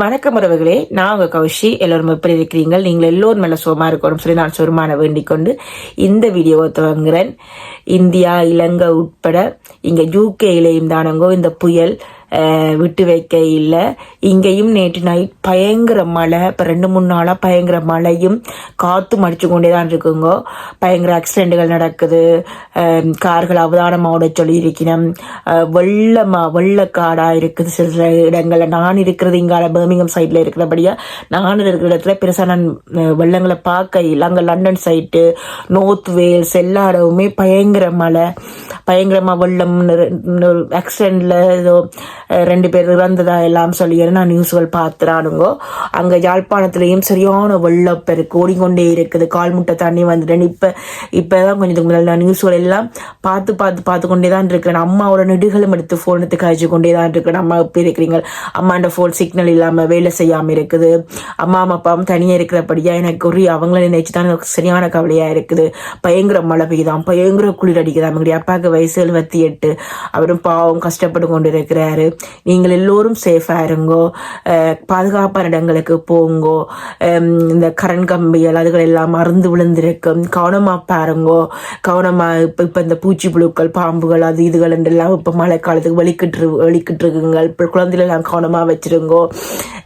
வணக்கம் உறவுகளே. நான் உங்க கௌஷி. எல்லோரும் எப்படி இருக்கிறீங்கள் நீங்கள் எல்லோரும் நல்ல சுகமாக இருக்கணும் சொல்லி நான் சுருமான வேண்டிக் கொண்டு இந்த வீடியோவை துவங்குறேன் இந்தியா இலங்கை உட்பட இங்க யூகேயிலையும் தானங்கோ இந்த புயல் விட்டு வைக்க இல்லை. இங்கேயும் நேற்று நைட் பயங்கர மழை. இப்போ ரெண்டு மூணு நாளாக பயங்கர மழையும் காற்று மடித்து கொண்டே தான் இருக்குங்கோ. பயங்கர ஆக்சிடெண்ட்டுகள் நடக்குது. கார்கள் அவதானமாக ஓட சொல்லி இருக்கணும் வெள்ளமா வெள்ளக்காடாக இருக்குது சில சில இடங்களில். நான் இருக்கிறது இங்கால பர்மிங்கம் சைடில் இருக்கிறபடியாக நான் இருக்கிற இடத்துல பெருசாக நான் வெள்ளங்களை பார்க்க இல்லை. அங்கே லண்டன் சைட்டு நோர்த் வேல்ஸ் எல்லா இடமுமே பயங்கர மழை. பயங்கரமாக வெள்ளம் ஆக்சிடென்ட்ல ஏதோ ரெண்டு பேர் இறந்ததா எல்லாம் சொல்லி நான் நியூஸ்கள் பார்த்துறானுங்கோ அங்கே யாழ்ப்பாணத்துலேயும் சரியான வெள்ளப்பெருக்கு ஓடிக்கொண்டே இருக்குது. கால் முட்டை தண்ணி வந்துட்டேன் இப்போ இப்போ தான் கொஞ்சம் முன்னாடி நான் நியூஸ்கள் எல்லாம் பார்த்து பார்த்து பார்த்து கொண்டே தான் இருக்கிறேன். அம்மாவோட நெடுகளும் எடுத்து ஃபோன் எடுத்து காய்ச்சி கொண்டே தான் இருக்கிறேன். அம்மா எப்படி இருக்கிறீங்க? அம்மாண்ட ஃபோன் சிக்னல் இல்லாமல் வேலை செய்யாமல் இருக்குது. அம்மா அப்பாவும் தனியாக இருக்கிறபடியாக எனக்கு ஒரு அவங்கள நினைச்சு தான் எனக்கு சரியான கவலையாக இருக்குது. பயங்கர மழை பெய்யுதான் பயங்கர குளிர் அடிக்குதான் எங்களுடைய அப்பாவுக்கு வயசு எழுபத்தி எட்டு. அவரும் பாவம் கஷ்டப்பட்டு கொண்டு இருக்கிறாரு நீங்கள் எல்லோரும் சேஃபாக இருங்கோ. பாதுகாப்பான இடங்களுக்கு போங்கோ. இந்த கரண் கம்பிகள் அதுகள் எல்லாம் மறந்து விழுந்திருக்கும். கவனமாக பாருங்கோ. கவனமாக இப்போ இப்போ இந்த பூச்சி புழுக்கள் பாம்புகள் அது இதுகள் எல்லாம் இப்போ மழை காலத்துக்கு வெளிக்கிட்டு வெளிக்கிட்டு இருக்குங்க இப்போ குழந்தைகளெல்லாம் கவனமாக வச்சிருங்கோ.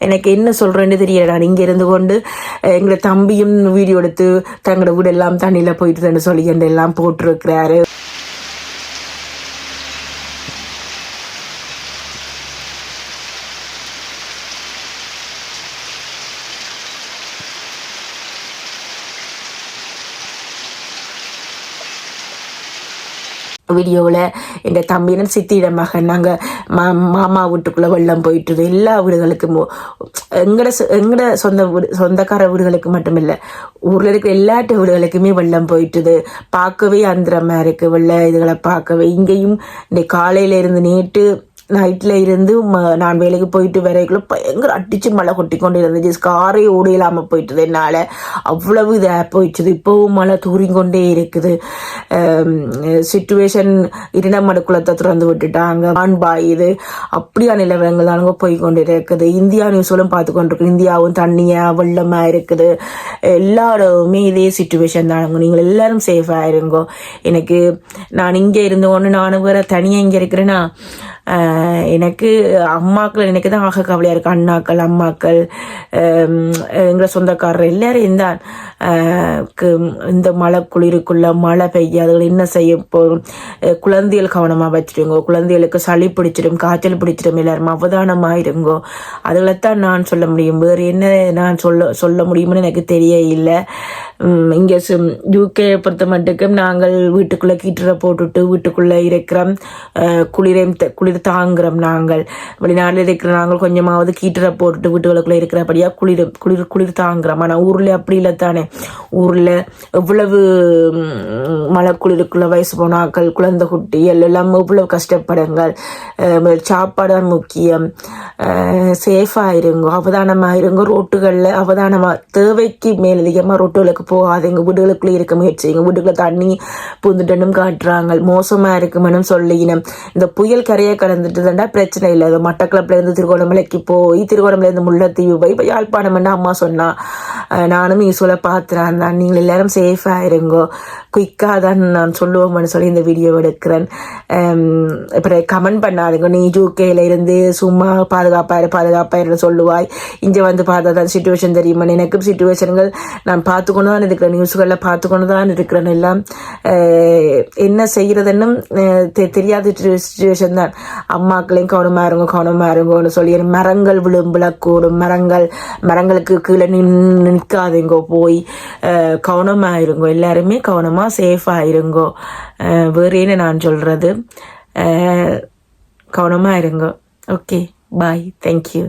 எனக்கு என்ன சொல்கிறேன்னு தெரியல. நான் இங்கே இருந்து கொண்டு எங்களை தம்பியும் வீடியோ எடுத்து தங்களோட வீடு எல்லாம் தண்ணியில் போயிட்டு சொல்லி எல்லாம் போட்டிருக்கிறாரு. வீடியோவில் என் தம்பியிடம் சித்தியிட மகன் நாங்கள் மா மாமா வீட்டுக்குள்ளே வெள்ளம் போயிட்டுது. எல்லா வீடுகளுக்கும் எங்கட சொ- எங்கட சொந்த வீடு சொந்தக்கார வீடுகளுக்கு மட்டும் இல்லை ஊரில் இருக்கிற எல்லாட்டு வீடுகளுக்குமே வெள்ளம் போயிட்டுது. பார்க்கவே அந்திரமாக இருக்குது வெள்ள இதுகளை பார்க்கவே. இங்கேயும் இந்த காலையில் இருந்து நேற்று நைட்டில் இருந்து ம- நான் வேலைக்கு போயிட்டு வரைக்குள்ள பயங்கர அடித்து மழை கொட்டி கொண்டு இருந்துச்சு. காரே ஓட இல்லாமல் போயிட்டுது என்னால். அவ்வளவு இதாக போயிடுச்சுது இப்போவும் மழை தூரிங்கொண்டே இருக்குது. Um, சுச்சுவேஷன் இரண்டமடு குளத்தை திறந்து விட்டுட்டாங்க. ஆண் பாயுது அப்படியா நிலவரங்கள் தானுங்க போய் கொண்டு இருக்குது இந்தியா நியூஸ்களும் பார்த்து கொண்டிருக்கு இந்தியாவும் தண்ணியாக வெள்ளமாக இருக்குது. எல்லாருமே இதே சுச்சுவேஷன் தானுங்க நீங்கள் எல்லாரும் சேஃபாக இருங்கோ. எனக்கு நான் இங்கே இருந்து கொண்டு நானும் வேற தனியாக இங்கே இருக்கிறேன்னா எனக்கு அம்மாக்கள் எனக்கு தான் ஆக கவலையாக இருக்குது அண்ணாக்கள் அம்மாக்கள் எங்களை சொந்தக்காரர் எல்லாரும் தான் இந்த மழை குளிருக்குள்ள மழை பெய்ய அதுகள் என்ன செய்ய போகும் குழந்தைகள் கவனமாக வச்சிருங்கோ. குழந்தைகளுக்கு சளி பிடிச்சிடும் காய்ச்சல் பிடிச்சிடும் எல்லாரும் அவதானமாக இருங்கோ அதுகளைத்தான் நான் சொல்ல முடியும். வேறு என்ன நான் சொல்ல சொல்ல முடியும்னு எனக்கு தெரிய இல்லை இங்கே யூகே பொறுத்த மட்டுக்கும் நாங்கள் வீட்டுக்குள்ளே கீட்டரை போட்டுட்டு வீட்டுக்குள்ளே இருக்கிறோம். குளிரையும் குளிர் குளிர் தாங்குறோம் நாங்கள். வெளிநாட்டில் இருக்கிற நாங்கள் கொஞ்சமாவது கீட்டரை போட்டுட்டு வீட்டுகளுக்குள்ளே இருக்கிறபடியாக குளிர் குளிர் குளிர் தாங்குறோம். ஆனால் ஊரில் அப்படி இல்லை தானே. ஊரில் எவ்வளவு மழை குளிருக்குள்ளே வயசு போனாக்கள் குழந்தை குட்டி எல்லாம் எவ்வளவு கஷ்டப்படுங்கள். சாப்பாடு தான் முக்கியம். சேஃபாக இருங்க அவதானமாக இருங்க ரோட்டுகளில் அவதானமாக தேவைக்கு மேலதிகமாக ரோட்டுகளுக்கு போகாதீங்க. வீடுகளுக்குள்ளே இருக்க முயற்சி செய்யுங்க. வீட்டுக்குள்ளே தண்ணி பூந்துட்டனும் காட்டுறாங்க மோசமாக இருக்குமெனும் சொல்லினோம் இந்த புயல் கரையை கடந்துட்டுதாண்டா பிரச்சனை இல்லை. இது மட்டக்களப்புலேருந்து திருகோணமலைக்கு போய் திருகோணமலையிலேருந்து முல்லைத்தீவு போய் இப்போ என்ன அம்மா சொன்னா? நானும் யூஸ்வலாக பார்த்துறேன் தான். நீங்கள் எல்லாரும் சேஃபாக இருங்கோ. குயிக்காக தான் நான் சொல்லுவோம்னு சொல்லி இந்த வீடியோ எடுக்கிறேன். அப்புறம் கமெண்ட் பண்ணாதுங்க. நீ ஜூகேல இருந்து சும்மா பாதுகாப்பாயிரு பாதுகாப்பாயிரு சொல்லுவாய். இங்கே வந்து பார்த்தா தான் சுச்சுவேஷன் தெரியுமா? எனக்கும் சுச்சுவேஷன்கள் நான் பார்த்துக்கொண்டு தான் இருக்கிறேன். நியூஸ்களில் பார்த்துக்கொண்டு தான் இருக்கிறேன் எல்லாம். என்ன செய்கிறதுன்னு தெ- தெரியாத சுச்சுவேஷன் தான். அம்மாக்களையும் கவனமாக இருங்க கவனமாக இருங்கன்னு சொல்லி மரங்கள் விழும்புல கூடும். மரங்கள் மரங்களுக்கு கீழே நின் நிற்காதீங்கோ போய் கவனமாக இருங்கோ எல்லாருமே கவனமாக சேஃபாக இருங்கோ வேறு என்ன நான் சொல்கிறது கவனமாக இருங்கோ ஓகே பாய் தேங்க்யூ